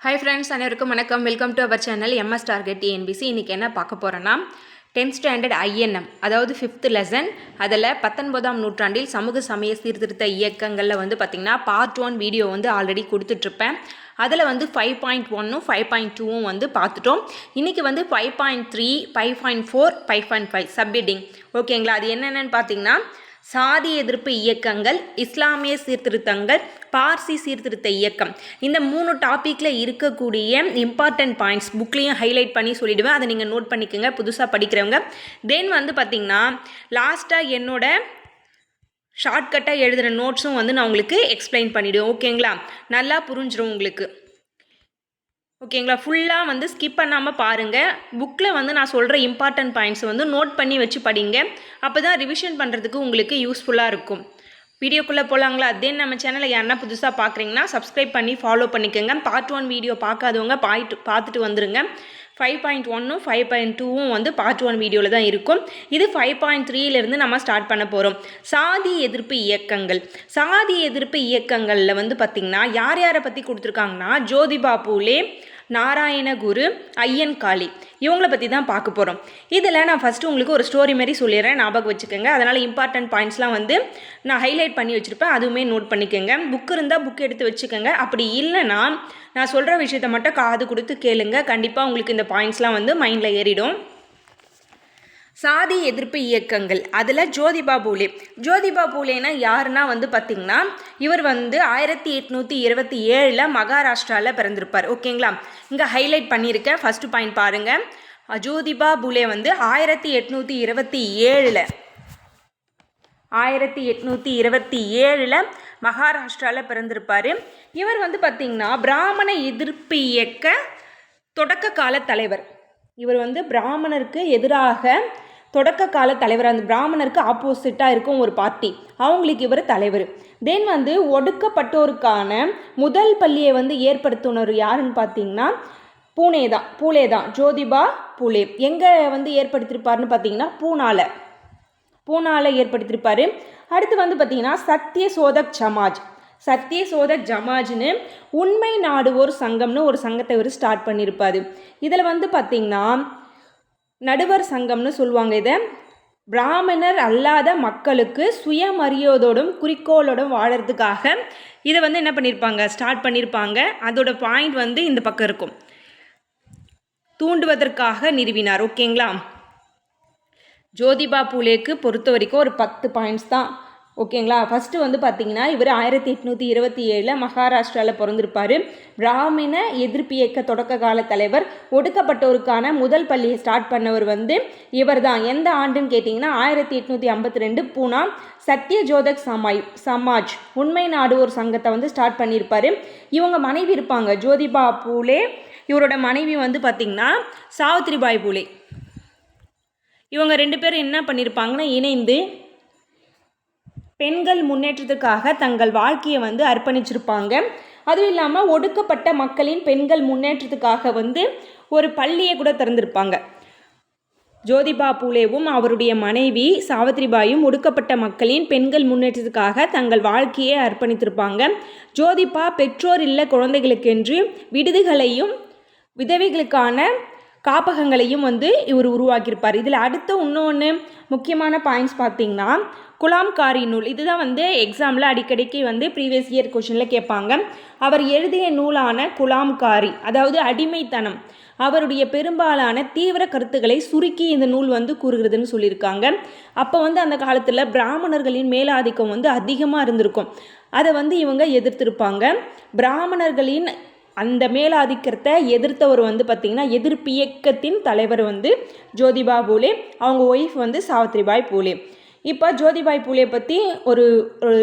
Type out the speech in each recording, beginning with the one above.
Hi friends அனைவருக்கும் வணக்கம். Welcome to our channel MS target TNPSC இன்றைக்கி என்ன பார்க்க போகிறோன்னா டென்த் ஸ்டாண்டர்ட் ஐஎன்எம் அதாவது ஃபிஃப்த் லெசன் அதில் பத்தொன்பதாம் நூற்றாண்டில் சமூக சமய சீர்திருத்த இயக்கங்களில் வந்து பார்த்திங்கன்னா பார்ட் ஒன் வீடியோ வந்து ஆல்ரெடி கொடுத்துட்ருப்பேன் அதில் வந்து ஃபைவ் பாயிண்ட் ஒன்னும் ஃபைவ் பாயிண்ட் டூவும் வந்து பார்த்துட்டோம். இன்றைக்கி வந்து five point three five point four five point five submitting ஓகேங்களா அது என்னென்னு பார்த்தீங்கன்னா சாதி எதிர்ப்பு இயக்கங்கள் இஸ்லாமிய சீர்திருத்தங்கள் பார்சி சீர்திருத்த இயக்கம். இந்த மூணு டாப்பிக்கில் இருக்கக்கூடிய இம்பார்ட்டன்ட் பாயிண்ட்ஸ் புக்லேயும் ஹைலைட் பண்ணி சொல்லிவிடுவேன் அதை நீங்கள் நோட் பண்ணிக்கோங்க. புதுசாக படிக்கிறவங்க. தென் வந்து பார்த்திங்கன்னா லாஸ்ட்டாக என்னோட ஷார்ட்கட்டாக எழுதுகிற நோட்ஸும் வந்து நான் உங்களுக்கு எக்ஸ்பிளைன் பண்ணிவிடுவேன் ஓகேங்களா நல்லா புரிஞ்சிடும் உங்களுக்கு. ஓகேங்களா? ஃபுல்லாக வந்து ஸ்கிப் பண்ணாமல் பாருங்கள் புக்கில் வந்து நான் சொல்கிற இம்பார்ட்டன்ட் பாயிண்ட்ஸ் வந்து நோட் பண்ணி வச்சு படிங்க. அப்போ தான் ரிவிஷன் பண்ணுறதுக்கு உங்களுக்கு யூஸ்ஃபுல்லாக இருக்கும். வீடியோக்குள்ளே போகலாங்களா அதே நம்ம சேனலை யாருன்னா புதுசாக பார்க்குறீங்கன்னா சப்ஸ்கிரைப் பண்ணி ஃபாலோ பண்ணிக்கோங்க. பார்ட் ஒன் வீடியோ பார்க்காதவங்க பாயிட்டு பார்த்துட்டு வந்துருங்க. ஃபைவ் பாயிண்ட் ஒன்னும் ஃபைவ் பாயிண்ட் டூவும் வந்து பார்ட் ஒன் வீடியோவில் தான் இருக்கும். இது ஃபைவ் பாயிண்ட் த்ரீலேருந்து நம்ம ஸ்டார்ட் பண்ண போகிறோம் சாதி எதிர்ப்பு இயக்கங்கள். சாதி எதிர்ப்பு இயக்கங்களில் வந்து பார்த்திங்கன்னா யார் யாரை பற்றி கொடுத்துருக்காங்கன்னா ஜோதிபா பூலே நாராயணகுரு ஐயன் காளி. இவங்கள பற்றி தான் பார்க்க போகிறோம் இதில் நான் ஃபஸ்ட்டு உங்களுக்கு ஒரு ஸ்டோரி மாதிரி சொல்லிடுறேன். ஞாபகம் வச்சுக்கோங்க. அதனால் இம்பார்ட்டன்ட் பாயிண்ட்ஸ்லாம் வந்து நான் ஹைலைட் பண்ணி வச்சுருப்பேன். அதுவுமே நோட் பண்ணிக்கோங்க. புக் இருந்தால் புக் எடுத்து வச்சுக்கோங்க. அப்படி இல்லைன்னா நான் சொல்கிற விஷயத்த மட்டும் காது கொடுத்து கேளுங்க. கண்டிப்பாக உங்களுக்கு இந்த பாயிண்ட்ஸ்லாம் வந்து மைண்டில் ஏறிடும். சாதி எதிர்ப்பு இயக்கங்கள். அதில் ஜோதிபா பூலே. ஜோதிபா பூலேனா யாருன்னா வந்து பார்த்திங்கன்னா இவர் வந்து ஆயிரத்தி எட்நூற்றி இருபத்தி ஏழில் மகாராஷ்டிராவில் பிறந்திருப்பார். ஓகேங்களா? இங்கே ஹைலைட் பண்ணியிருக்கேன். ஃபஸ்ட்டு பாயிண்ட் பாருங்கள் ஜோதிபா பூலே வந்து ஆயிரத்தி எட்நூற்றி இருபத்தி ஏழில் ஆயிரத்தி எட்நூற்றி இருபத்தி ஏழில் மகாராஷ்டிராவில் பிறந்திருப்பார். இவர் வந்து பார்த்திங்கன்னா பிராமண எதிர்ப்பு இயக்க தொடக்க கால தலைவர். இவர் வந்து பிராமணருக்கு எதிராக தொடக்க கால தலைவர் அந்த பிராமணருக்கு ஆப்போசிட்டாக இருக்கும் ஒரு பார்ட்டி அவங்களுக்கு இவர் தலைவர். தென் வந்து ஒடுக்கப்பட்டோருக்கான முதல் பள்ளியை வந்து ஏற்படுத்தினர் யாருன்னு பார்த்தீங்கன்னா பூனே தான் பூலே தான் ஜோதிபா பூலே. எங்கே வந்து ஏற்படுத்தியிருப்பாருன்னு பார்த்தீங்கன்னா பூனால. பூனால ஏற்படுத்தியிருப்பார் அடுத்து வந்து பார்த்தீங்கன்னா சத்திய சோதக் சமாஜ். சத்திய சோதக் ஜமாஜ்னு உண்மை நாடுவோர் சங்கம்னு ஒரு சங்கத்தை இவர் ஸ்டார்ட் பண்ணியிருப்பார் இதில் வந்து பார்த்திங்கன்னா நடுவர் சங்கம்னு சொல்லுவாங்க இதை. பிராமணர் அல்லாத மக்களுக்கு சுயமரியாதோடும் குறிக்கோளோடும் வாழறதுக்காக இதை வந்து என்ன பண்ணியிருப்பாங்க ஸ்டார்ட் பண்ணியிருப்பாங்க அதோட பாயிண்ட் வந்து இந்த பக்கம் இருக்கும். தூண்டுவதற்காக நிறுவினார். ஓகேங்களா ஜோதிபா பூலேக்கு பொறுத்த வரைக்கும் ஒரு பத்து பாயிண்ட்ஸ் தான். ஓகேங்களா? ஃபஸ்ட்டு வந்து பார்த்தீங்கன்னா இவர் ஆயிரத்தி எட்நூற்றி இருபத்தி ஏழில் மகாராஷ்டிராவில் பிறந்திருப்பார். பிராமண எதிர்ப்பு இயக்க தொடக்க கால தலைவர் ஒடுக்கப்பட்டோருக்கான முதல் பள்ளியை ஸ்டார்ட் பண்ணவர் வந்து இவர் தான் எந்த ஆண்டுன்னு கேட்டிங்கன்னா ஆயிரத்தி எட்நூற்றி ஐம்பத்தி ரெண்டு பூனா சத்ய ஜோதக் சமாய் சமாஜ் உண்மை நாடு ஒரு சங்கத்தை வந்து ஸ்டார்ட் பண்ணியிருப்பார் இவங்க மனைவி இருப்பாங்க ஜோதிபா பூலே. இவரோட மனைவி வந்து பார்த்திங்கன்னா சாவித்ரிபாய் பூலே. இவங்க ரெண்டு பேரும் என்ன பண்ணியிருப்பாங்கன்னா இணைந்து பெண்கள் முன்னேற்றத்துக்காக தங்கள் வாழ்க்கையை வந்து அர்ப்பணிச்சிருப்பாங்க. அதுவும் இல்லாமல் ஒடுக்கப்பட்ட மக்களின் பெண்கள் முன்னேற்றத்துக்காக வந்து ஒரு பள்ளியை கூட திறந்திருப்பாங்க. ஜோதிபா பூலேவும் அவருடைய மனைவி சாவித்ரிபாயும் ஒடுக்கப்பட்ட மக்களின் பெண்கள் முன்னேற்றத்துக்காக தங்கள் வாழ்க்கையை அர்ப்பணித்திருப்பாங்க. ஜோதிபா பெற்றோர் இல்ல குழந்தைகளுக்கென்று விடுதிகளையும் விதவைகளுக்கான காப்பகங்களையும் வந்து இவர் உருவாக்கியிருப்பார். இதில் அடுத்த இன்னொன்று முக்கியமான பாயிண்ட்ஸ் பார்த்தீங்கன்னா குலாம்காரி நூல். இதுதான் வந்து எக்ஸாமில் அடிக்கடிக்கு வந்து ப்ரீவியஸ் இயர் கொஷனில் கேட்பாங்க. அவர் எழுதிய நூலான குலாம்காரி அதாவது அடிமைத்தனம் அவருடைய பெரும்பாலான தீவிர கருத்துக்களை சுருக்கி இந்த நூல் வந்து கூறுகிறதுன்னு சொல்லியிருக்காங்க. அப்போ வந்து அந்த காலத்தில் பிராமணர்களின் மேலாதிக்கம் வந்து அதிகமாக இருந்திருக்கும். அதை வந்து இவங்க எதிர்த்திருப்பாங்க. பிராமணர்களின் அந்த மேலாதிக்கத்தை எதிர்த்தவர் வந்து பார்த்திங்கன்னா எதிர்ப்பு இயக்கத்தின் தலைவர் வந்து ஜோதிபா பூலே அவங்க ஒய்ஃப் வந்து சாவித்ரிபாய் பூலே. இப்போ ஜோதிபாய் பூலே பற்றி ஒரு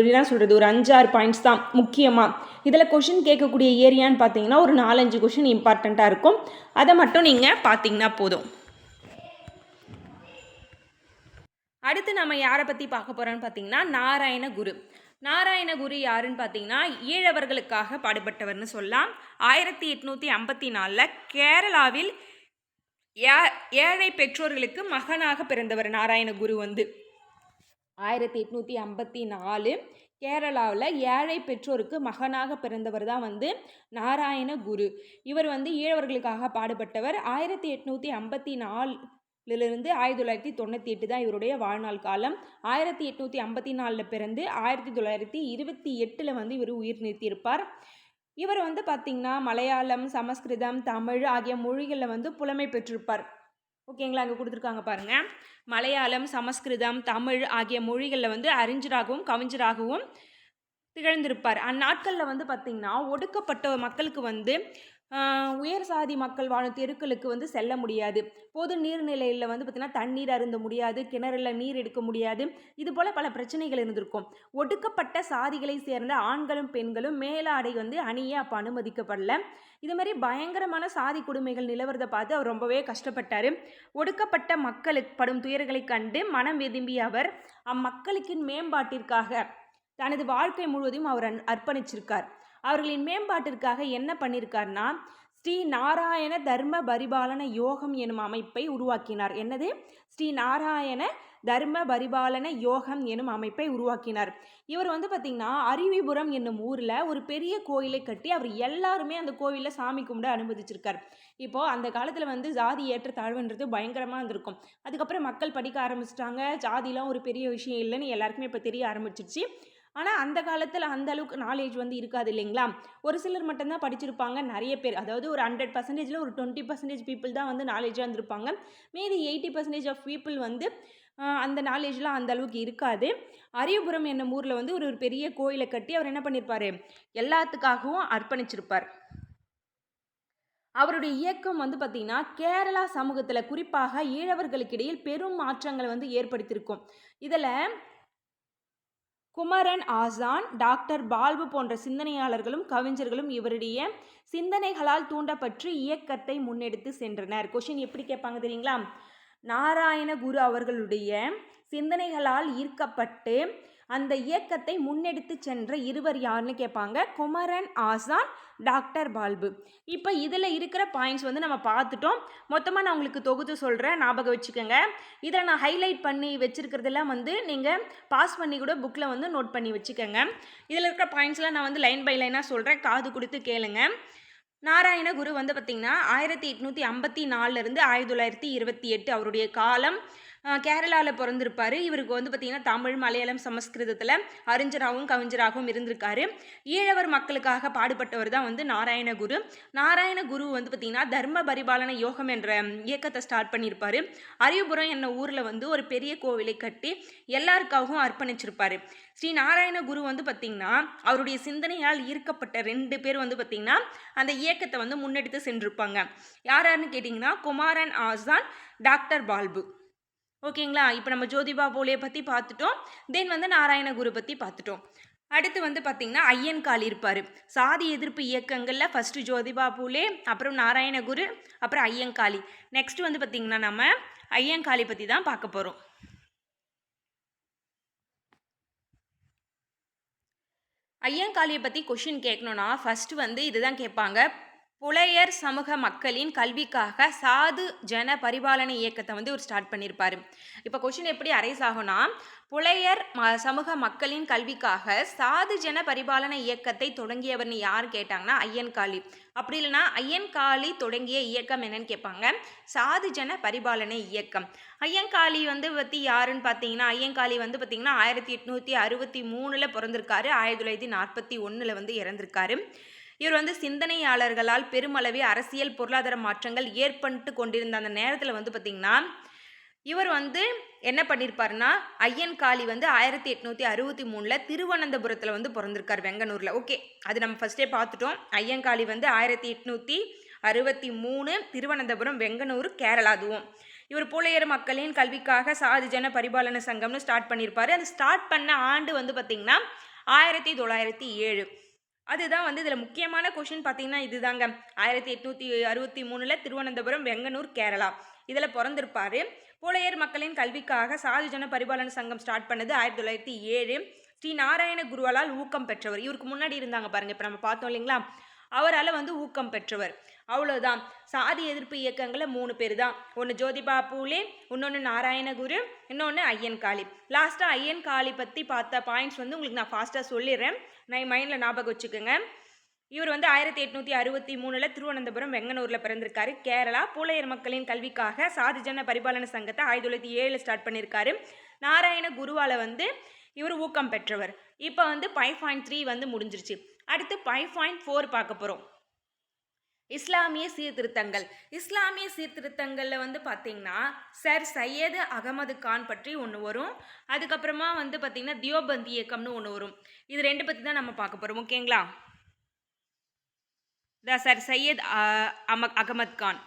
என்ன சொல்கிறது ஒரு அஞ்சாறு பாயிண்ட்ஸ் தான் முக்கியமாக இதில் கொஷின் கேட்கக்கூடிய ஏரியான்னு பார்த்தீங்கன்னா ஒரு நாலஞ்சு கொஷின் இம்பார்ட்டண்ட்டாக இருக்கும். அதை மட்டும் நீங்கள் பார்த்தீங்கன்னா போதும். அடுத்து நம்ம யாரை பற்றி பார்க்க போகிறோன்னு பார்த்தீங்கன்னா நாராயணகுரு நாராயணகுரு யாருன்னு பார்த்தீங்கன்னா ஈழவர்களுக்காக பாடுபட்டவர்னு சொல்லலாம். ஆயிரத்தி எட்நூற்றி ஐம்பத்தி நாலில் கேரளாவில் ஏ ஏழை பெற்றோர்களுக்கு மகனாக பிறந்தவர் நாராயணகுரு வந்து. ஆயிரத்தி எட்நூற்றி ஐம்பத்தி நாலு கேரளாவில் ஏழை பெற்றோருக்கு மகனாக பிறந்தவர் தான் வந்து நாராயண குரு இவர் வந்து ஈழவர்களுக்காக பாடுபட்டவர். ஆயிரத்தி எட்நூற்றி ஐம்பத்தி நாலு இதிலிருந்து ஆயிரத்தி தொள்ளாயிரத்தி தொண்ணூற்றி எட்டு தான் இவருடைய வாழ்நாள் காலம். ஆயிரத்தி எட்நூற்றி ஐம்பத்தி நாலில் பிறந்து ஆயிரத்தி தொள்ளாயிரத்தி இருபத்தி எட்டில் வந்து இவர் உயிர் நிறுத்தியிருப்பார் இவர் வந்து பார்த்திங்கன்னா மலையாளம் சமஸ்கிருதம் தமிழ் ஆகிய மொழிகளில் வந்து புலமை பெற்றிருப்பார். ஓகேங்களா? அங்கே கொடுத்துருக்காங்க பாருங்கள் மலையாளம் சமஸ்கிருதம் தமிழ் ஆகிய மொழிகளில் வந்து அறிஞராகவும் கவிஞராகவும் திகழ்ந்திருப்பார். அந்நாட்களில் வந்து பார்த்திங்கன்னா ஒடுக்கப்பட்ட மக்களுக்கு வந்து உயர் சாதி மக்கள் வாழும் தெருக்களுக்கு வந்து செல்ல முடியாது. பொது நீர்நிலையில் வந்து பார்த்திங்கன்னா தண்ணீர் அருந்த முடியாது கிணறுல நீர் எடுக்க முடியாது. இது போல் பல பிரச்சனைகள் இருந்திருக்கும். ஒடுக்கப்பட்ட சாதிகளை சேர்ந்த ஆண்களும் பெண்களும் மேலாடை வந்து அணிய அப்போ அனுமதிக்கப்படல. இது மாதிரி பயங்கரமான சாதி கொடுமைகள் நிலவரதை பார்த்து அவர் ரொம்பவே கஷ்டப்பட்டார். ஒடுக்கப்பட்ட மக்களுக்கு படும் துயர்களை கண்டு மனம் வெதும்பிய அவர் அம்மக்களுக்கின் மேம்பாட்டிற்காக தனது வாழ்க்கை முழுவதையும் அவர் அர்ப்பணிச்சிருக்கார். அவர்களின் மேம்பாட்டிற்காக என்ன பண்ணியிருக்காருன்னா ஸ்ரீ நாராயண தர்ம பரிபாலன யோகம் எனும் அமைப்பை உருவாக்கினார். என்னது? ஸ்ரீ நாராயண தர்ம பரிபாலன யோகம் எனும் அமைப்பை உருவாக்கினார். இவர் வந்து பார்த்திங்கன்னா அருவிபுரம் என்னும் ஊரில் ஒரு பெரிய கோயிலை கட்டி அவர் எல்லாருமே அந்த கோவிலில் சாமி கும்பிட அனுமதிச்சிருக்கார். இப்போது அந்த காலத்தில் வந்து ஜாதி ஏற்ற தாழ்வுன்றது பயங்கரமாக இருந்திருக்கும். அதுக்கப்புறம் மக்கள் படிக்க ஆரம்பிச்சிட்டாங்க. ஜாதிலாம் ஒரு பெரிய விஷயம் இல்லைன்னு எல்லாருக்குமே இப்போ தெரிய ஆரம்பிச்சிருச்சு. ஆனால் அந்த காலத்தில் அந்த அளவுக்கு நாலேஜ் வந்து இருக்காது இல்லைங்களா? ஒரு சிலர் மட்டும்தான் படிச்சிருப்பாங்க நிறைய பேர். அதாவது ஒரு ஹண்ட்ரட் பர்சன்டேஜில் ஒரு டுவெண்ட்டி பர்சன்டேஜ் பீப்புள் தான் வந்து நாலேஜாக இருந்திருப்பாங்க. மீதி எயிட்டி பர்சன்டேஜ் ஆஃப் பீப்புள் வந்து அந்த நாலேஜ்லாம் அந்த அளவுக்கு இருக்காது. அரியபுரம் என்னும் ஊரில் வந்து ஒரு ஒரு பெரிய கோயிலை கட்டி அவர் என்ன பண்ணியிருப்பார் எல்லாத்துக்காகவும் அர்ப்பணிச்சிருப்பார். அவருடைய இயக்கம் வந்து பார்த்திங்கன்னா கேரளா சமூகத்தில் குறிப்பாக ஈழவர்களுக்கிடையில் பெரும் மாற்றங்களை வந்து ஏற்படுத்தியிருக்கும். இதில் குமரன் ஆசான் டாக்டர் பால்பு போன்ற சிந்தனையாளர்களும் கவிஞர்களும் இவருடைய சிந்தனைகளால் தூண்டப்பட்டு இயக்கத்தை முன்னெடுத்து சென்றனர். கொஷின் எப்படி கேட்பாங்க தெரியுங்களா? நாராயண குரு அவர்களுடைய சிந்தனைகளால் ஈர்க்கப்பட்டு அந்த இயக்கத்தை முன்னெடுத்து சென்ற இருவர் யாருன்னு கேட்பாங்க குமரன் ஆசான் டாக்டர் பால்பு. இப்போ இதில் இருக்கிற பாயிண்ட்ஸ் வந்து நம்ம பார்த்துட்டோம். மொத்தமாக நான் உங்களுக்கு தொகுத்து சொல்கிறேன் ஞாபகம் வச்சுக்கோங்க. இதை நான் ஹைலைட் பண்ணி வச்சுருக்கிறதெல்லாம் வந்து நீங்கள் பாஸ் பண்ணி கூட புக்கில் வந்து நோட் பண்ணி வச்சுக்கோங்க. இதில் இருக்கிற பாயிண்ட்ஸ்லாம் நான் வந்து லைன் பை லைனாக சொல்கிறேன் காது கொடுத்து கேளுங்க. நாராயண குரு வந்து பார்த்திங்கன்னா ஆயிரத்தி எட்நூற்றி ஐம்பத்தி நாலுலேருந்து ஆயிரத்தி தொள்ளாயிரத்தி இருபத்தி எட்டு அவருடைய காலம். கேரளாவில் பிறந்திருப்பார். இவருக்கு வந்து பார்த்திங்கன்னா தமிழ் மலையாளம் சமஸ்கிருதத்தில் அறிஞராகவும் கவிஞராகவும் இருந்திருக்காரு. ஈழவர் மக்களுக்காக பாடுபட்டவர் தான் வந்து நாராயண குரு. நாராயண குரு வந்து பார்த்திங்கன்னா தர்ம பரிபாலன யோகம் என்ற இயக்கத்தை ஸ்டார்ட் பண்ணியிருப்பார் அரியபுரம் என்ன ஊரில் வந்து ஒரு பெரிய கோவிலை கட்டி எல்லாருக்காகவும் அர்ப்பணிச்சிருப்பார். ஸ்ரீ நாராயண குரு வந்து பார்த்திங்கன்னா அவருடைய சிந்தனையால் ஈர்க்கப்பட்ட ரெண்டு பேர் வந்து பார்த்திங்கன்னா அந்த இயக்கத்தை வந்து முன்னெடுத்து சென்றிருப்பாங்க. யார் யாருன்னு கேட்டிங்கன்னா குமாரன் ஆசான் டாக்டர் பால்பு. ஓகேங்களா? இப்போ நம்ம ஜோதிபா போலியை பற்றி பார்த்துட்டோம். தென் வந்து நாராயண குரு பற்றி பார்த்துட்டோம். அடுத்து வந்து பார்த்திங்கன்னா ஐயன்காளி இருப்பார். சாதி எதிர்ப்பு இயக்கங்களில் ஃபஸ்ட்டு ஜோதிபா பூலே அப்புறம் நாராயணகுரு அப்புறம் ஐயங்காளி நெக்ஸ்ட் வந்து பார்த்திங்கன்னா நம்ம ஐயங்காளி பற்றி தான் பார்க்க போகிறோம் ஐயங்காளியை பற்றி கொஷின் கேட்கணுன்னா ஃபஸ்ட்டு வந்து இதுதான் கேட்பாங்க. புலையர் சமூக மக்களின் கல்விக்காக சாது ஜன பரிபாலன இயக்கத்தை வந்து ஒரு ஸ்டார்ட் பண்ணியிருப்பார் இப்போ கொஷின் எப்படி அரைஸ் ஆகும்னா புலையர் ம சமூக மக்களின் கல்விக்காக சாது ஜன பரிபாலன இயக்கத்தை தொடங்கியவர்னு யார் கேட்டாங்கன்னா ஐயன்காளி அப்படி இல்லைன்னா ஐயன்காளி தொடங்கிய இயக்கம் என்னன்னு கேட்பாங்க. சாது ஜன பரிபாலன இயக்கம். ஐயங்காளி வந்து பற்றி யாருன்னு பார்த்தீங்கன்னா ஐயங்காளி வந்து பார்த்தீங்கன்னா ஆயிரத்தி எட்நூற்றி அறுபத்தி மூணில் பிறந்திருக்காரு. ஆயிரத்தி தொள்ளாயிரத்தி நாற்பத்தி ஒன்றில் வந்து இறந்திருக்காரு. இவர் வந்து சிந்தனையாளர்களால் பெருமளவே அரசியல் பொருளாதார மாற்றங்கள் ஏற்பட்டு கொண்டிருந்த அந்த நேரத்தில் வந்து பார்த்திங்கன்னா இவர் வந்து என்ன பண்ணியிருப்பாருன்னா ஐயன்காளி வந்து ஆயிரத்தி எட்நூற்றி அறுபத்தி மூணில் திருவனந்தபுரத்தில் வந்து பிறந்திருக்கார் வெங்கனூரில். ஓகே அது நம்ம ஃபஸ்ட்டே பார்த்துட்டோம் ஐயங்காளி வந்து ஆயிரத்தி எட்நூற்றி அறுபத்தி மூணு திருவனந்தபுரம் வெங்கனூர் கேரளா அதுவும். இவர் புலையர் மக்களின் கல்விக்காக சாதிஜன பரிபாலன சங்கம்னு ஸ்டார்ட் பண்ணியிருப்பாரு அது ஸ்டார்ட் பண்ண ஆண்டு வந்து பார்த்திங்கன்னா ஆயிரத்தி தொள்ளாயிரத்தி ஏழு. அதுதான் வந்து இதில் முக்கியமான கொஷின் பார்த்தீங்கன்னா இதுதாங்க. ஆயிரத்தி எட்நூற்றி அறுபத்தி மூணில் திருவனந்தபுரம் வெங்கனூர் கேரளா. இதில் பிறந்திருப்பார். புலையர் மக்களின் கல்விக்காக சாதிஜன பரிபாலன சங்கம் ஸ்டார்ட் பண்ணது ஆயிரத்தி தொள்ளாயிரத்தி ஏழு. ஸ்ரீ நாராயண குருவாலால் ஊக்கம் பெற்றவர். இவருக்கு முன்னாடி இருந்தாங்க பாருங்கள் இப்போ நம்ம பார்த்தோம் இல்லைங்களா? அவரால் வந்து ஊக்கம் பெற்றவர். அவ்வளோதான் சாதி எதிர்ப்பு இயக்கங்களில் மூணு பேர் தான் ஒன்று ஜோதிபா பூலே இன்னொன்று நாராயணகுரு இன்னொன்று ஐயன் காளி. லாஸ்ட்டாக ஐயன் காளி பற்றி பார்த்த பாயிண்ட்ஸ் வந்து உங்களுக்கு நான் ஃபாஸ்ட்டாக சொல்லிடுறேன். நான் மைண்டில் ஞாபகம் வச்சுக்கோங்க. இவர் வந்து ஆயிரத்தி எட்நூற்றி அறுபத்தி மூணில் திருவனந்தபுரம் வெங்கனூரில் பிறந்திருக்காரு. கேரளா பூலையர் மக்களின் கல்விக்காக சாதிஜன பரிபாலன சங்கத்தை ஆயிரத்தி தொள்ளாயிரத்தி ஏழில் ஸ்டார்ட் பண்ணியிருக்காரு நாராயண குருவால் வந்து இவர் ஊக்கம் பெற்றவர். இப்போ வந்து ஃபைவ் பாயிண்ட் த்ரீ வந்து முடிஞ்சிருச்சு. அடுத்து ஃபைவ் பாயிண்ட் ஃபோர் பார்க்க போகிறோம் இஸ்லாமிய சீர்திருத்தங்கள். இஸ்லாமிய சீர்திருத்தங்களில் வந்து பார்த்திங்கன்னா சர் சையது அகமது கான் பற்றி ஒன்று வரும். அதுக்கப்புறமா வந்து பார்த்திங்கன்னா தியோபந்தி இயக்கம்னு ஒன்று வரும். இது ரெண்டு பற்றி தான் நம்ம பார்க்க போகிறோம் ஓகேங்களா த சர் சையத் அம அகமத் கான்.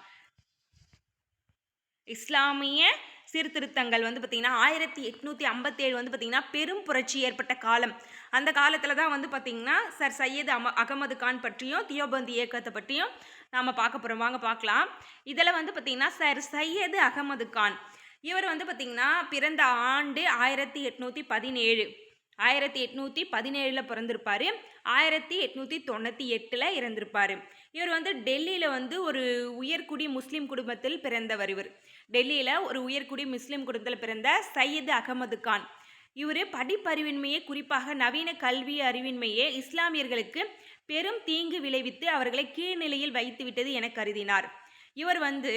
இஸ்லாமிய சீர்திருத்தங்கள் வந்து பார்த்திங்கன்னா ஆயிரத்தி எட்நூற்றி ஐம்பத்தேழு வந்து பார்த்திங்கன்னா பெரும் புரட்சி ஏற்பட்ட காலம். அந்த காலத்தில் தான் வந்து பார்த்திங்கன்னா சார் சையது அம அகமது கான் பற்றியும் தியோபந்தி இயக்கத்தை பற்றியும் நாம் பார்க்க போகிறோம் வாங்க பார்க்கலாம். இதில் வந்து பார்த்திங்கன்னா சார் சையது அகமது கான். இவர் வந்து பார்த்திங்கன்னா பிறந்த ஆண்டு ஆயிரத்தி எட்நூற்றி பதினேழு. ஆயிரத்தி எட்நூற்றி பதினேழில் பிறந்திருப்பார். ஆயிரத்தி எட்நூற்றி தொண்ணூற்றி எட்டில் இறந்திருப்பார். இவர் வந்து டெல்லியில் வந்து ஒரு உயர்குடி முஸ்லீம் குடும்பத்தில் பிறந்தவர் இவர். டெல்லியில் ஒரு உயர்குடி முஸ்லீம் குடும்பத்தில் பிறந்த சையது அகமது கான். இவர் படிப்பறிவின்மையே குறிப்பாக நவீன கல்வி அறிவின்மையே இஸ்லாமியர்களுக்கு பெரும் தீங்கு விளைவித்து அவர்களை கீழ்நிலையில் வைத்துவிட்டது என கருதினார். இவர் வந்து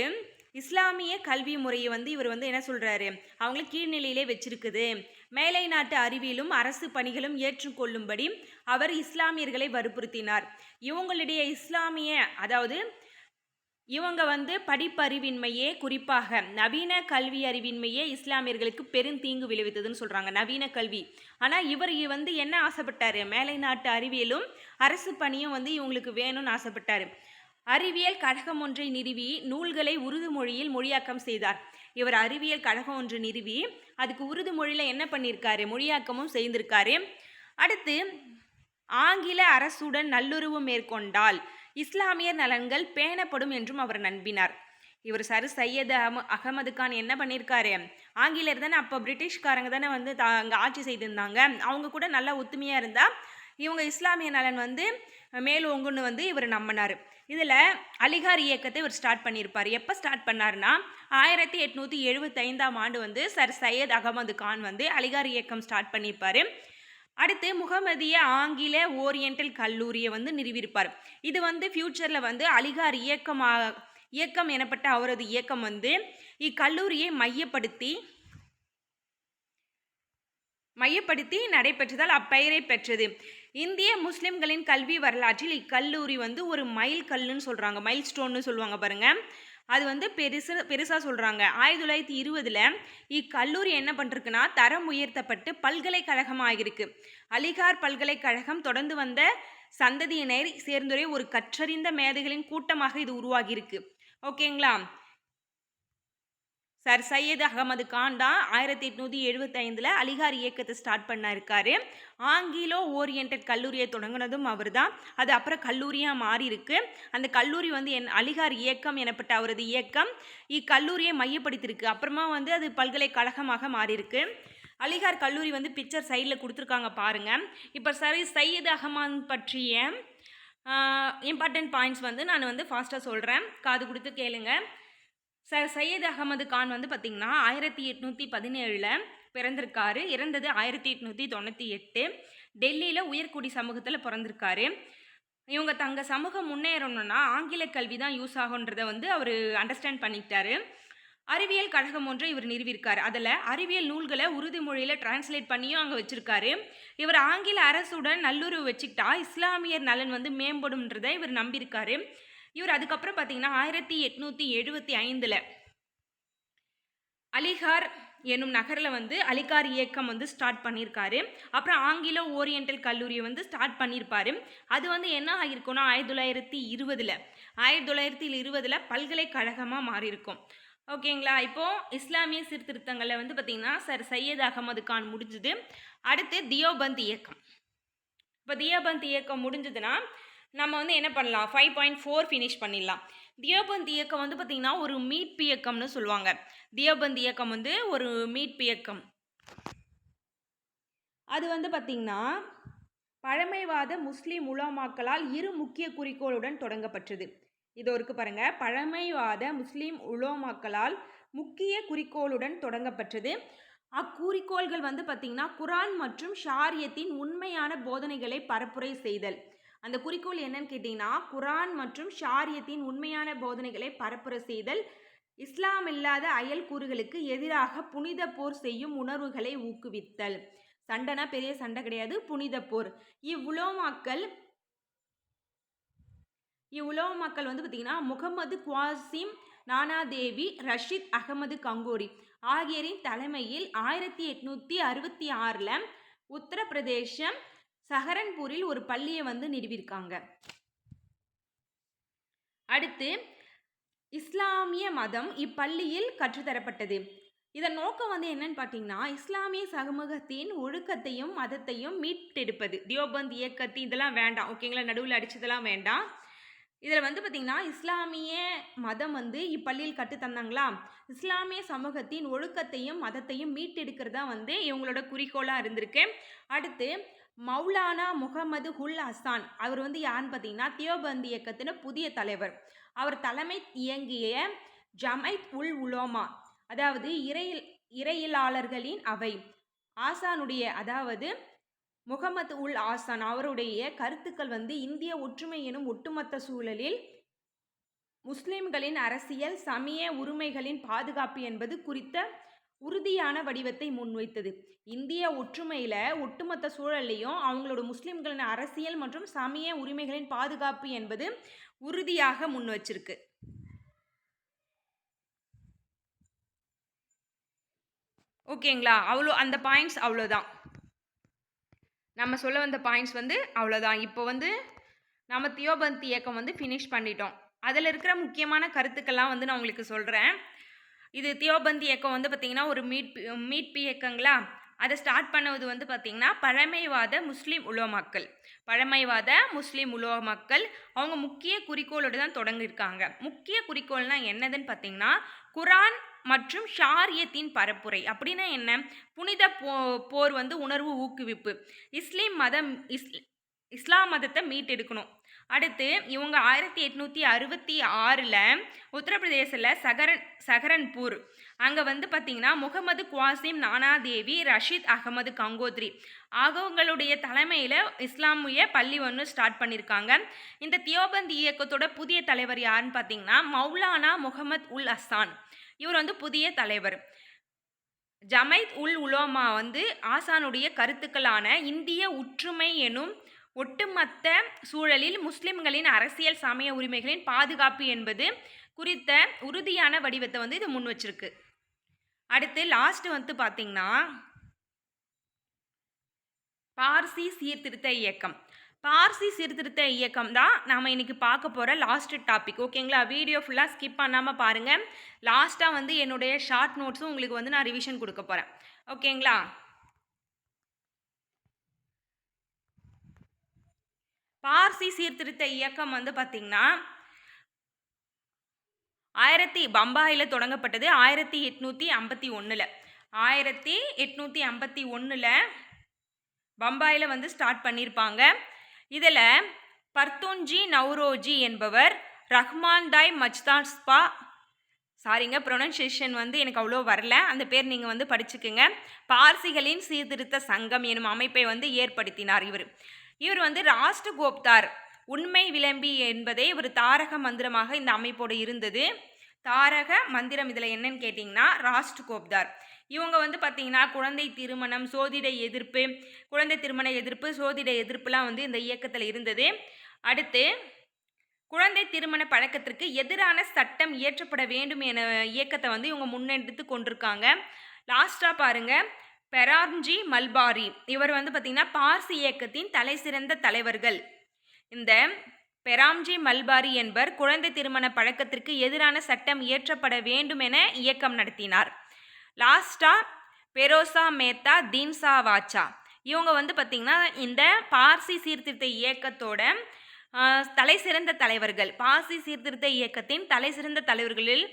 இஸ்லாமிய கல்வி முறையை வந்து இவர் வந்து என்ன சொல்கிறாரு அவங்கள கீழ்நிலையிலே வச்சிருக்குது. மேலை நாட்டு அறிவியலும் அரசு பணிகளும் ஏற்றுக்கொள்ளும்படி அவர் இஸ்லாமியர்களை வற்புறுத்தினார். இவங்களுடைய இஸ்லாமிய அதாவது இவங்க வந்து படிப்பறிவின்மையே குறிப்பாக நவீன கல்வி அறிவின்மையே இஸ்லாமியர்களுக்கு பெருந்தீங்கு விளைவித்ததுன்னு சொல்கிறாங்க நவீன கல்வி. ஆனால் இவர் வந்து என்ன ஆசைப்பட்டார்? மேலை நாட்டு அறிவியலும் அரசு பணியும் வந்து இவங்களுக்கு வேணும்னு ஆசைப்பட்டார். அறிவியல் கழகம் ஒன்றை நிறுவி நூல்களை உருது மொழியில் மொழியாக்கம் செய்தார். இவர் அறிவியல் கழகம் ஒன்று நிறுவி அதுக்கு உருது மொழியில் என்ன பண்ணியிருக்காரு மொழியாக்கமும் செய்திருக்காரு. அடுத்து ஆங்கில அரசுடன் நல்லுறவு மேற்கொண்டால். இஸ்லாமியர் நலன்கள் பேணப்படும் என்றும் அவர் நம்பினார். இவர் சரு சையது அஹம அகமது கான் என்ன பண்ணியிருக்காரு ஆங்கிலேயர் தானே அப்போ பிரிட்டிஷ்காரங்க தானே வந்து தா அங்கே ஆட்சி செய்திருந்தாங்க. அவங்க கூட நல்லா ஒத்துமையாக இருந்தால் இவங்க இஸ்லாமிய நலன் வந்து மேலோங்குன்னு வந்து இவர் நம்பினார். இதில் அலிகார் இயக்கத்தை இவர் ஸ்டார்ட் பண்ணியிருப்பார் எப்போ ஸ்டார்ட் பண்ணார்னா ஆயிரத்தி எட்நூற்றி எழுபத்தைந்தாம் ஆண்டு வந்து சர் சையத் அகமது கான் வந்து அலிகார் இயக்கம் ஸ்டார்ட் பண்ணியிருப்பார் அடுத்து முகமதிய ஆங்கில ஓரியண்டல் கல்லூரியை வந்து நிறுவியிருப்பார். இது வந்து ஃப்யூச்சரில் வந்து அலிகார் இயக்கமாக இயக்கம் எனப்பட்ட அவரது இயக்கம் வந்து இக்கல்லூரியை மையப்படுத்தி மையப்படுத்தி நடைபெற்றதால் அப்பெயரை பெற்றது. இந்திய முஸ்லிம்களின் கல்வி வரலாற்றில் இக்கல்லூரி வந்து ஒரு மைல் கல்லுன்னு சொல்கிறாங்க மைல் ஸ்டோன்னு சொல்லுவாங்க பாருங்கள் அது வந்து பெருசு பெருசாக சொல்கிறாங்க ஆயிரத்தி தொள்ளாயிரத்தி இருபதில் இக்கல்லூரி என்ன பண்ணிருக்குன்னா தரம் உயர்த்தப்பட்டு பல்கலைக்கழகம் ஆகியிருக்கு அலிகார் பல்கலைக்கழகம் தொடர்ந்து வந்த சந்ததியினர் சேர்ந்துரை ஒரு கற்றறிந்த மேதைகளின் கூட்டமாக இது உருவாகியிருக்கு. ஓகேங்களா? சார் சையத் அகமது கான் தான் ஆயிரத்தி எட்நூற்றி எழுபத்தைந்தில் அலிகார் இயக்கத்தை ஸ்டார்ட் பண்ணிருக்காரு. ஆங்கிலோ ஓரியன்ட் கல்லூரியை தொடங்கினதும் அவர் தான் அது அப்புறம் கல்லூரியாக மாறி இருக்கு அந்த கல்லூரி வந்து என் அலிகார் இயக்கம் எனப்பட்ட அவரது இயக்கம். இக்கல்லூரியை மையப்படுத்தியிருக்கு. அப்புறமா வந்து அது பல்கலைக்கழகமாக மாறியிருக்கு. அலிகார் கல்லூரி வந்து பிக்சர் சைடில் கொடுத்துருக்காங்க பாருங்கள் இப்போ சரி சையது அகமான் பற்றிய இம்பார்ட்டன்ட் பாயிண்ட்ஸ் வந்து நான் வந்து ஃபாஸ்ட்டாக சொல்கிறேன் காது கொடுத்து கேளுங்கள் ச சையத் அகமது கான் வந்து பார்த்திங்கன்னா ஆயிரத்தி எட்நூற்றி பதினேழில் பிறந்திருக்காரு. இறந்தது ஆயிரத்தி எட்நூற்றி தொண்ணூற்றி எட்டு. டெல்லியில் உயர்குடி சமூகத்தில் பிறந்திருக்காரு. இவங்க தங்க சமூகம் முன்னேறணும்னா ஆங்கில கல்வி தான் யூஸ் ஆகுன்றதை வந்து அவர் அண்டர்ஸ்டாண்ட் பண்ணிக்கிட்டாரு. அறிவியல் கழகம் ஒன்றை இவர் நிறுவியிருக்கார். அதில் அறிவியல் நூல்களை உருது மொழியில் டிரான்ஸ்லேட் பண்ணியும் அங்கே வச்சுருக்காரு. இவர் ஆங்கில அரசுடன் நல்லுறவு வச்சுக்கிட்டா இஸ்லாமியர் நலன் வந்து மேம்படும்ன்றதை இவர் நம்பியிருக்காரு. இவர் அதுக்கப்புறம் பார்த்தீங்கன்னா ஆயிரத்தி எட்நூற்றி எழுபத்தி ஐந்தில் அலிகார் என்னும் நகரில் வந்து அலிகார் இயக்கம் வந்து ஸ்டார்ட் பண்ணியிருக்காரு. அப்புறம் ஆங்கிலோ ஓரியண்டல் கல்லூரியை வந்து ஸ்டார்ட் பண்ணியிருப்பாரு. அது வந்து என்ன ஆகியிருக்கும்னா ஆயிரத்தி தொள்ளாயிரத்தி இருபதில் ஆயிரத்தி தொள்ளாயிரத்தி இருபதில் பல்கலைக்கழகமாக மாறியிருக்கும். ஓகேங்களா? இப்போது இஸ்லாமிய சீர்திருத்தங்களில் வந்து பார்த்திங்கன்னா சர் சையத் அகமது கான் முடிஞ்சுது. அடுத்து தியோபந்த் இயக்கம். இப்போ தியோபந்த் இயக்கம் முடிஞ்சதுன்னா நம்ம வந்து என்ன பண்ணலாம்? ஃபைவ் பாயிண்ட் ஃபோர் ஃபினிஷ் பண்ணிடலாம். தியோபந்த் இயக்கம் வந்து பார்த்திங்கன்னா ஒரு மீட்பு இயக்கம்னு சொல்லுவாங்க. தியோபந்த் இயக்கம் வந்து ஒரு மீட்பு இயக்கம் அது வந்து பார்த்திங்கன்னா பழமைவாத முஸ்லீம் உலமாக்களால் இரு முக்கிய குறிக்கோளுடன் தொடங்கப்பட்டது. இது இருக்கு பாருங்க. பழமைவாத முஸ்லீம் உலோமாக்களால் முக்கிய குறிக்கோளுடன் தொடங்கப்பட்டது. அக்குறிக்கோள்கள் வந்து பார்த்திங்கன்னா குரான் மற்றும் ஷாரியத்தின் உண்மையான போதனைகளை பரப்புரை செய்தல். அந்த குறிக்கோள் என்னன்னு கேட்டிங்கன்னா குரான் மற்றும் ஷாரியத்தின் உண்மையான போதனைகளை பரப்புரை செய்தல். இஸ்லாம் இல்லாத அயல் கூறுகளுக்கு எதிராக புனித போர் செய்யும் உணர்வுகளை ஊக்குவித்தல். சண்டைனா பெரிய சண்டை கிடையாது புனித போர். இவ்வுலோமாக்கள் இவ்வுலோமாக்கள் வந்து பார்த்திங்கன்னா முகமது குவாசிம் நானாதேவி ரஷீத் அகமது கங்கோரி ஆகியோரின் தலைமையில் ஆயிரத்தி எட்நூற்றி அறுபத்தி ஆறில் உத்தரப்பிரதேசம் சஹரன்பூரில் ஒரு பள்ளியை வந்து நிறுவியிருக்காங்க. அடுத்து இஸ்லாமிய மதம் இப்பள்ளியில் கற்றுத்தரப்பட்டது. இதன் நோக்கம் வந்து என்னன்னு பார்த்தீங்கன்னா இஸ்லாமிய சமூகத்தின் ஒழுக்கத்தையும் மதத்தையும் மீட்டெடுப்பது. தியோபந்த் இயக்கத்தி இதெல்லாம் வேண்டாம். ஓகேங்களா நடுவில் அடிச்சதெல்லாம் வேண்டாம். இதில் வந்து பார்த்திங்கன்னா இஸ்லாமிய மதம் வந்து இப்பள்ளியில் கற்று தந்தாங்களா இஸ்லாமிய சமூகத்தின் ஒழுக்கத்தையும் மதத்தையும் மீட்டெடுக்கிறதா வந்து இவங்களோட குறிக்கோளாக இருந்திருக்கு. அடுத்து மௌலானா முகமது ஹுல் ஹசான் அவர் வந்து யாருன்னு பார்த்தீங்கன்னா தியோபந்தி இயக்கத்தின் புதிய தலைவர். அவர் தலைமை இயங்கிய ஜமைத் உல் உலோமா அதாவது இறையில் இறையிலாளர்களின் அவை. ஆசானுடைய அதாவது முகமது உல் ஆசான் அவருடைய கருத்துக்கள் வந்து இந்திய ஒற்றுமை எனும் ஒட்டுமொத்த சூழலில் முஸ்லிம்களின் அரசியல் சமய உரிமைகளின் பாதுகாப்பு என்பது குறித்த உறுதியான வடிவத்தை முன்வைத்தது. இந்திய ஒற்றுமையில் ஒட்டுமொத்த சூழல்லையும் அவங்களோட முஸ்லிம்களின் அரசியல் மற்றும் சமய உரிமைகளின் பாதுகாப்பு என்பது உறுதியாக முன் வச்சிருக்கு ஓகேங்களா? அவ்வளோ அந்த பாயிண்ட்ஸ் அவ்வளோதான் நம்ம சொல்ல வந்த பாயிண்ட்ஸ் வந்து அவ்வளோதான் இப்போ வந்து நம்ம தியோபந்த் இயக்கம் வந்து ஃபினிஷ் பண்ணிட்டோம். அதில் இருக்கிற முக்கியமான கருத்துக்கள்லாம் வந்து நான் உங்களுக்கு சொல்கிறேன் இது தியோபந்தி இயக்கம் வந்து பார்த்திங்கன்னா ஒரு மீட்பு மீட்பு இயக்கங்களா? அதை ஸ்டார்ட் பண்ணது வந்து பார்த்திங்கன்னா பழமைவாத முஸ்லீம் உலோமாக்கள். பழமைவாத முஸ்லீம் உலோமாக்கள் அவங்க முக்கிய குறிக்கோளோடு தான் தொடங்கியிருக்காங்க. முக்கிய குறிக்கோள்னால் என்னதுன்னு பார்த்திங்கன்னா குரான் மற்றும் ஷாரியத்தின் பரப்புரை. அப்படின்னா என்ன? புனித போ போர் வந்து உணர்வு ஊக்குவிப்பு. இஸ்லீம் மதம் இஸ் இஸ்லாம் மதத்தை மீட்டெடுக்கணும். அடுத்து இவங்க ஆயிரத்தி எட்நூற்றி அறுபத்தி ஆறில் உத்தரப்பிரதேசில் சகரன் சகரன்பூர். அங்கே வந்து பார்த்திங்கன்னா முகமது குவாசிம் நானாதேவி ரஷீத் அகமது கங்கோத்ரி ஆகவங்களுடைய தலைமையில் இஸ்லாமிய பள்ளி ஒன்று ஸ்டார்ட் பண்ணியிருக்காங்க இந்த தியோபந்த் இயக்கத்தோட புதிய தலைவர் யாருன்னு பார்த்தீங்கன்னா மௌலானா முகமது உல் அசான் இவர் வந்து புதிய தலைவர். ஜமைத் உல் உலோமா வந்து ஆசானுடைய கருத்துக்களான இந்திய ஒற்றுமை எனும் ஒட்டுமொத்த சூழலில் முஸ்லிம்களின் அரசியல் சமய உரிமைகளின் பாதுகாப்பு என்பது குறித்த உறுதியான வடிவத்தை வந்து இது முன் வச்சிருக்கு. அடுத்து லாஸ்ட் வந்து பார்த்தீங்கன்னா பார்சி சீர்திருத்த இயக்கம். பார்சி சீர்திருத்த இயக்கம் தான் நாம் இன்றைக்கி பார்க்க போகிற லாஸ்ட் டாபிக் ஓகேங்களா வீடியோ ஃபுல்லாக ஸ்கிப் பண்ணாமல் பாருங்கள் லாஸ்ட்டாக வந்து என்னுடைய ஷார்ட் நோட்ஸும் உங்களுக்கு வந்து நான் ரிவிஷன் கொடுக்க போகிறேன் ஓகேங்களா பார்சி சீர்திருத்த இயக்கம் வந்து பார்த்திங்கன்னா ஆயிரத்தி பம்பாயில் தொடங்கப்பட்டது. ஆயிரத்தி எட்நூற்றி ஐம்பத்தி ஒன்றில் ஆயிரத்தி எட்நூற்றி ஐம்பத்தி ஒன்றில் பம்பாயில் வந்து ஸ்டார்ட் பண்ணியிருப்பாங்க இதில் பர்தோன்ஜி நவ்ரோஜி என்பவர் ரஹ்மான் தாய் மஜ்தான்ஸ்பா சாரிங்க ப்ரொனன்சியேஷன் வந்து எனக்கு அவ்வளோ வரல. அந்த பேர் நீங்கள் வந்து படிச்சுக்குங்க. பார்சிகளின் சீர்திருத்த சங்கம் எனும் அமைப்பை வந்து ஏற்படுத்தினார் இவர். இவர் வந்து ராஷ்டிர கோப்தார். உண்மை விளம்பி என்பதே ஒரு தாரக மந்திரமாக இந்த அமைப்போடு இருந்தது. தாரக மந்திரம் இதில் என்னன்னு கேட்டிங்கன்னா ராஷ்ட் கோப்தார். இவங்க வந்து பார்த்திங்கன்னா குழந்தை திருமணம் சோதிட எதிர்ப்பு குழந்தை திருமண எதிர்ப்பு சோதிட எதிர்ப்புலாம் வந்து இந்த இயக்கத்தில் இருந்தது. அடுத்து குழந்தை திருமண பழக்கத்திற்கு எதிரான சட்டம் இயற்றப்பட வேண்டும் என இயக்கத்தை வந்து இவங்க முன்னெடுத்து கொண்டிருக்காங்க. லாஸ்ட்டாக பாருங்கள் பெரார்ஜி மல்பாரி. இவர் வந்து பார்த்திங்கன்னா பார்சி இயக்கத்தின் தலை சிறந்த தலைவர்கள். இந்த பெராம்ஜி மல்பாரி என்பவர் குழந்தை திருமண பழக்கத்திற்கு எதிரான சட்டம் இயற்றப்பட வேண்டும் என இயக்கம் நடத்தினார். லாஸ்டா பெரோசா மேத்தா தீன்சா வாச்சா இவங்க வந்து பார்த்திங்கன்னா இந்த பார்சி சீர்திருத்த இயக்கத்தோட தலை சிறந்த தலைவர்கள். பார்சி சீர்திருத்த இயக்கத்தின் தலை சிறந்த தலைவர்களில்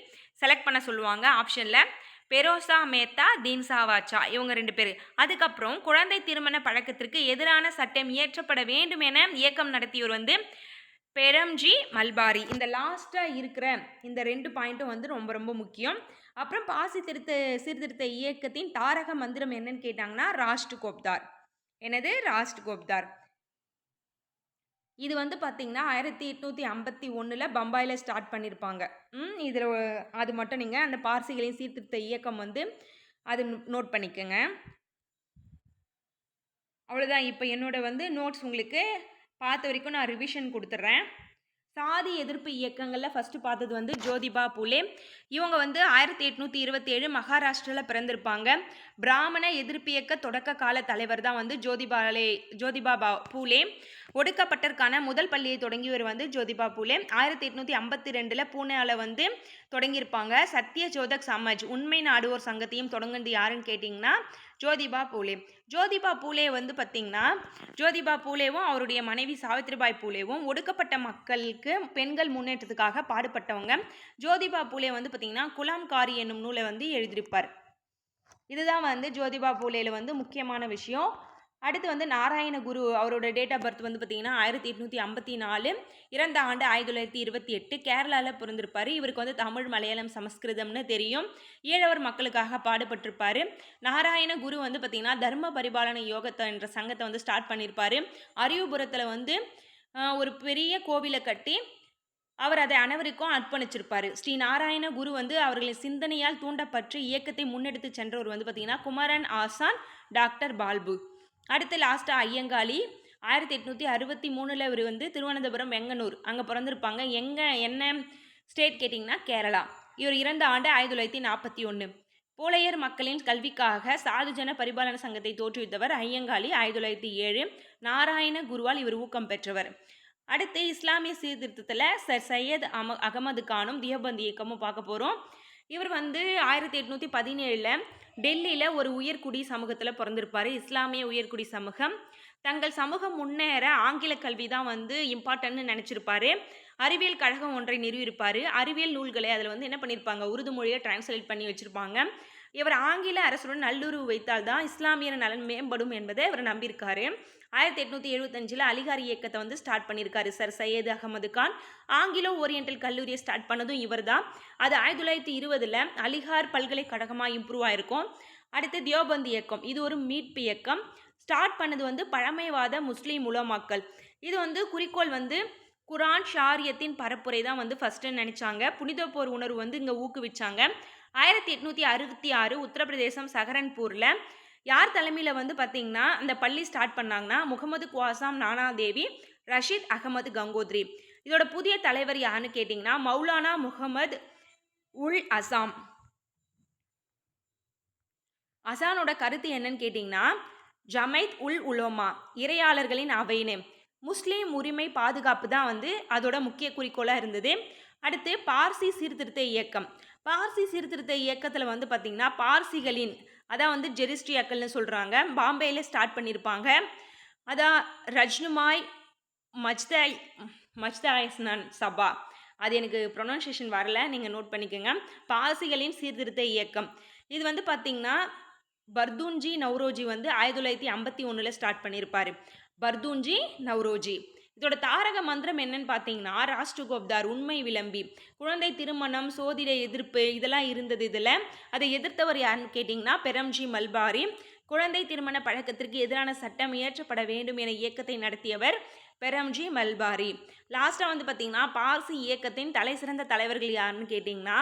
செலக்ட் பண்ண சொல்லுவாங்க. ஆப்ஷனில் பெரோசா மேத்தா தீன்சாவாச்சா இவங்க ரெண்டு பேர். அதுக்கப்புறம் குழந்தை திருமண பழக்கத்திற்கு எதிரான சட்டம் இயற்றப்பட வேண்டும் என இயக்கம் நடத்தியவர் வந்து பெரம்ஜி மல்பாரி. இந்த லாஸ்ட்டாக இருக்கிற இந்த ரெண்டு பாயிண்ட்டும் வந்து ரொம்ப ரொம்ப முக்கியம். அப்புறம் பாசி திருத்த சீர்திருத்த இயக்கத்தின் தாரக மந்திரம் என்னன்னு கேட்டாங்கன்னா ராஷ்ட் கோப்தார் எனது ராஷ்ட் கோப்தார் இது வந்து பார்த்திங்கன்னா ஆயிரத்தி எட்நூற்றி ஐம்பத்தி ஒன்றில் பம்பாயில் ஸ்டார்ட் பண்ணியிருப்பாங்க ம் இதில் அது மட்டும் நீங்கள் அந்த பார்சிகளின் சீர்திருத்த இயக்கம் வந்து அது நோட் பண்ணிக்கோங்க. அவ்வளோதான் இப்போ என்னோட வந்து நோட்ஸ் உங்களுக்கு பார்த்த வரைக்கும் நான் ரிவிஷன் கொடுத்துட்றேன் சாதி எதிர்ப்பு இயக்கங்களில் ஃபஸ்ட்டு பார்த்தது வந்து ஜோதிபா பூலே. இவங்க வந்து ஆயிரத்தி எட்நூற்றி இருபத்தேழு மகாராஷ்டிராவில் பிறந்திருப்பாங்க. பிராமண எதிர்ப்பு இயக்க தொடக்க கால தலைவர் தான் வந்து ஜோதிபாலே ஜோதிபா பா பூலே. ஒடுக்கப்பட்டற்கான முதல் பள்ளியை தொடங்கியவர் வந்து ஜோதிபா பூலே. ஆயிரத்தி எட்நூற்றி ஐம்பத்தி ரெண்டில் பூனேவில் வந்து தொடங்கியிருப்பாங்க. சத்ய ஜோதக் சமாஜ் உண்மை நாடுவோர் சங்கத்தையும் தொடங்குனது யாருன்னு கேட்டிங்கன்னா ஜோதிபா பூலே. ஜோதிபா பூலே வந்து பார்த்திங்கன்னா ஜோதிபா பூலேவும் அவருடைய மனைவி சாவித்ரிபாய் பூலேவும் ஒடுக்கப்பட்ட மக்களுக்கு பெண்கள் முன்னேற்றத்துக்காக பாடுபட்டவங்க. ஜோதிபா பூலே வந்து பார்த்திங்கன்னா குலாம்காரி என்னும் நூலை வந்து எழுதியிருப்பார். இதுதான் வந்து ஜோதிபா பூலேல வந்து முக்கியமான விஷயம். அடுத்து வந்து நாராயண குரு அவரோட டேட் ஆஃப் பர்த் வந்து பார்த்தீங்கன்னா ஆயிரத்தி எட்நூற்றி ஐம்பத்தி நாலு. இறந்த ஆண்டு ஆயிரத்தி தொள்ளாயிரத்தி இருபத்தி எட்டு. கேரளாவில் பிறந்திருப்பார். இவருக்கு வந்து தமிழ் மலையாளம் சமஸ்கிருதம்னு தெரியும். ஏழவர் மக்களுக்காக பாடுபட்டிருப்பார். நாராயண குரு வந்து பார்த்திங்கன்னா தர்ம பரிபாலன யோகத்தை என்ற சங்கத்தை வந்து ஸ்டார்ட் பண்ணியிருப்பார் அரியுபுரத்தில் வந்து ஒரு பெரிய கோவிலை கட்டி அவர் அதை அனைவருக்கும் அர்ப்பணிச்சிருப்பார். ஸ்ரீ நாராயண குரு வந்து அவர்களின் சிந்தனையால் தூண்டப்பட்டு இயக்கத்தை முன்னெடுத்து சென்றவர் வந்து பார்த்திங்கன்னா குமரன் ஆசான் டாக்டர் பால்பு. அடுத்து லாஸ்ட்டாக ஐயங்காளி. ஆயிரத்தி எட்நூற்றி அறுபத்தி மூணில் இவர் வந்து திருவனந்தபுரம் வெங்கனூர் அங்கே பிறந்திருப்பாங்க. எங்கே என்ன ஸ்டேட் கேட்டிங்கன்னா கேரளா. இவர் இறந்த ஆண்டு ஆயிரத்தி தொள்ளாயிரத்தி நாற்பத்தி ஒன்று போலையர் மக்களின் கல்விக்காக சாதுஜன பரிபாலன சங்கத்தை தோற்றுவித்தவர் ஐயங்காளி ஆயிரத்தி தொள்ளாயிரத்தி ஏழு. நாராயண குருவால் இவர் ஊக்கம் பெற்றவர். அடுத்து இஸ்லாமிய சீர்திருத்தத்தில் சர் சையத் அம அகமது கானும் தியபந்தி இயக்கமும் பார்க்க போகிறோம் இவர் வந்து ஆயிரத்தி எட்நூற்றி பதினேழில் டெல்லியில் ஒரு உயர்குடி சமூகத்தில் பிறந்திருப்பார். இஸ்லாமிய உயர்குடி சமூகம். தங்கள் சமூகம் முன்னேற ஆங்கில கல்வி தான் வந்து இம்பார்ட்டன்ட்னு நினச்சிருப்பாரு. அறிவியல் கழகம் ஒன்றை நிறுவியிருப்பார். அறிவியல் நூல்களை அதில் வந்து என்ன பண்ணியிருப்பாங்க உருது மொழியை டிரான்ஸ்லேட் பண்ணி வச்சுருப்பாங்க. இவர் ஆங்கில அரசுடன் நல்லுறவு வைத்தால் தான் இஸ்லாமியர் நலன் மேம்படும் என்பதை இவர் நம்பியிருக்காரு. ஆயிரத்தி எட்நூற்றி எழுபத்தஞ்சில் அலிகார் இயக்கத்தை வந்து ஸ்டார்ட் பண்ணியிருக்காரு sir Syed Ahmed Khan. Anglo oriental கல்லூரியை ஸ்டார்ட் பண்ணதும் இவர் தான். அது ஆயிரத்தி தொள்ளாயிரத்தி இருபதில் அலிகார் பல்கலைக்கழகமாக இம்ப்ரூவ் ஆயிருக்கும். அடுத்து தியோபந்த் இயக்கம். இது ஒரு மீட்பு இயக்கம். ஸ்டார்ட் பண்ணது வந்து பழமைவாத முஸ்லீம் உலமாக்கள் இது வந்து குறிக்கோள் வந்து குரான் ஷாரியத்தின் பரப்புரை தான் வந்து ஃபஸ்ட்டு நினச்சாங்க. புனித போர் உணர்வு வந்து இங்கே ஊக்குவிச்சாங்க. ஆயிரத்தி எட்நூற்றி அறுபத்தி ஆறு உத்தரப்பிரதேசம் சஹரன்பூரில் யார் தலைமையில் வந்து பார்த்திங்கன்னா அந்த பள்ளி ஸ்டார்ட் பண்ணாங்கன்னா முகமது குவாசாம் நானாதேவி ரஷீத் அகமது கங்கோத்ரி. இதோட புதிய தலைவர் யாருன்னு கேட்டிங்கன்னா மௌலானா முகமது உல் அசாம். அசானோட கருத்து என்னன்னு கேட்டிங்கன்னா ஜமைத் உல் உலோமா இறையாளர்களின் அவைன்னு முஸ்லீம் உரிமை பாதுகாப்பு தான் வந்து அதோட முக்கிய குறிக்கோளாக இருந்தது. அடுத்து பார்சி சீர்திருத்த இயக்கம். பார்சி சீர்திருத்த இயக்கத்தில் வந்து பார்த்திங்கன்னா பார்சிகளின் அதான் வந்து ஜெரிஸ்ட்ரியாக்கள்னு சொல்கிறாங்க பாம்பேயில் ஸ்டார்ட் பண்ணியிருப்பாங்க அதான் ரஜ்னுமாய் மஜ்தாய் மஜ்தாயஸ்னான் சபா. அது எனக்கு ப்ரொனன்சியேஷன் வரல. நீங்கள் நோட் பண்ணிக்கோங்க. பாசிகளின் சீர்திருத்த இயக்கம். இது வந்து பார்த்திங்கன்னா பர்தூன்ஜி நவ்ரோஜி வந்து ஆயிரத்தி தொள்ளாயிரத்தி ஐம்பத்தி ஒன்றில் ஸ்டார்ட் பண்ணியிருப்பார் பர்தூன்ஜி நவ்ரோஜி. இதோட தாரக மந்திரம் என்னன்னு பார்த்தீங்கன்னா ராஷ்டிரகோப்தார் உண்மை விளம்பி. குழந்தை திருமணம் சோதிட எதிர்ப்பு இதெல்லாம் இருந்தது இதில். அதை எதிர்த்தவர் யாருன்னு கேட்டிங்கன்னா பெரம்ஜி மல்பாரி. குழந்தை திருமண பழக்கத்திற்கு எதிரான சட்டம் இயற்றப்பட வேண்டும் என இயக்கத்தை நடத்தியவர் பெரம்ஜி மல்பாரி. லாஸ்ட்டாக வந்து பார்த்திங்கன்னா பார்சி இயக்கத்தின் தலை சிறந்த தலைவர்கள் யாருன்னு கேட்டிங்கன்னா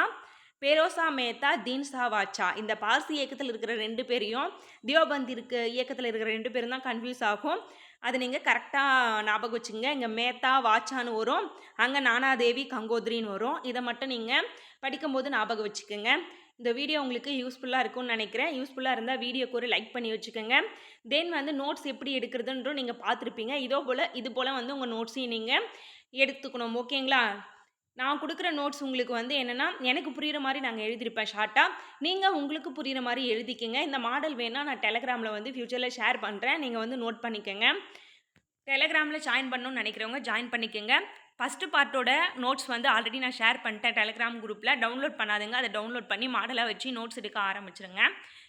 பெரோசா மேத்தா தீன்சா வாச்சா இந்த பார்சி இயக்கத்தில் இருக்கிற ரெண்டு பேரையும் தியோபந்த் இருக்க இயக்கத்தில் இருக்கிற ரெண்டு பேரும் தான் கன்ஃபியூஸ் ஆகும். அது நீங்கள் கரெக்டாக ஞாபகம் வச்சுங்க இங்கே மேத்தா வாச்சான்னு வரும். அங்கே நானாதேவி கங்கோத்ரின்னு வரும். இதை மட்டும் நீங்கள் படிக்கும்போது ஞாபகம் வச்சுக்கோங்க. இந்த வீடியோ உங்களுக்கு யூஸ்ஃபுல்லாக இருக்கும்னு நினைக்கிறேன். யூஸ்ஃபுல்லாக இருந்தால் வீடியோக்கு ஒரு லைக் பண்ணி வச்சுக்கோங்க. தென் வந்து நோட்ஸ் எப்படி எடுக்கிறதுன்றும் நீங்கள் பார்த்துருப்பீங்க. இதோ போல் இது போல் வந்து உங்கள் நோட்ஸையும் நீங்கள் எடுத்துக்கணும். ஓகேங்களா நான் கொடுக்குற நோட்ஸ் உங்களுக்கு வந்து என்னென்னா எனக்கு புரிகிற மாதிரி நாங்கள் எழுதியிருப்பேன் ஷார்ட்டாக நீங்கள் உங்களுக்கு புரிகிற மாதிரி எழுதிக்கங்க. இந்த மாடல் வேணால் நான் டெலகிராமில் வந்து ஃப்யூச்சரில் ஷேர் பண்ணுறேன் நீங்கள் வந்து நோட் பண்ணிக்கோங்க. டெலகிராமில் ஜாயின் பண்ணணும்னு நினைக்கிறவங்க ஜாயின் பண்ணிக்கோங்க. ஃபஸ்ட்டு பார்ட்டோட நோட்ஸ் வந்து ஆல்ரெடி நான் ஷேர் பண்ணிட்டேன் டெலகிராம் குரூப்பில் டவுன்லோட் பண்ணாதுங்க. அதை டவுன்லோட் பண்ணி மாடலாக வச்சு நோட்ஸ் எடுக்க ஆரம்பிச்சிருங்க.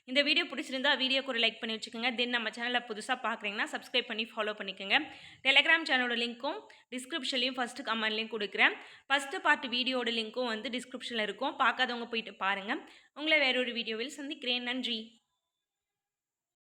இந்த வீடியோ பிடிச்சிருந்தா வீடியோக்கு ஒரு லைக் பண்ணி வச்சுக்கோங்க. தென் நம்ம சேனலில் புதுசாக பார்க்குறீங்கன்னா சப்ஸ்கிரைப் பண்ணி ஃபாலோ பண்ணிக்கோங்க. டெலிகிராம் சேனலோட லிங்க்கும் டிஸ்கிரிப்ஷன்லையும் ஃபஸ்ட்டு கமெண்ட்லையும் கொடுக்குறேன். ஃபஸ்ட்டு பார்ட் வீடியோட லிங்க்கும் வந்து டிஸ்கிரிப்ஷனில் இருக்கும். பார்க்காதவங்க போயிட்டு பாருங்கள் உங்களை வேறொரு வீடியோவில் சந்திக்கிறேன். நன்றி.